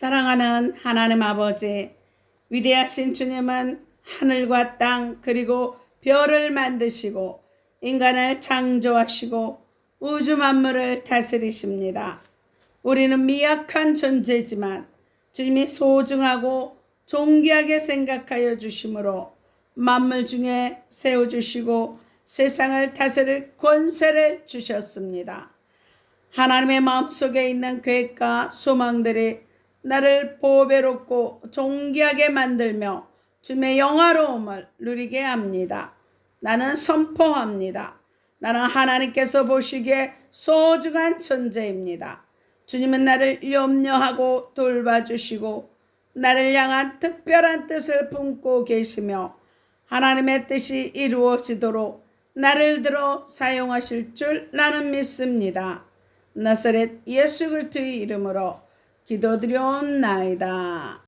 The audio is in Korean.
사랑하는 하나님 아버지, 위대하신 주님은 하늘과 땅 그리고 별을 만드시고 인간을 창조하시고 우주 만물을 다스리십니다. 우리는 미약한 존재지만 주님이 소중하고 존귀하게 생각하여 주심으로 만물 중에 세워 주시고 세상을 다스릴 권세를 주셨습니다. 하나님의 마음속에 있는 계획과 소망들이 나를 보배롭고 존귀하게 만들며 주님의 영화로움을 누리게 합니다. 나는 선포합니다. 나는 하나님께서 보시기에 소중한 존재입니다. 주님은 나를 염려하고 돌봐주시고 나를 향한 특별한 뜻을 품고 계시며 하나님의 뜻이 이루어지도록 나를 들어 사용하실 줄 나는 믿습니다. 나사렛 예수 그리스도의 이름으로 기도드려옵나이다.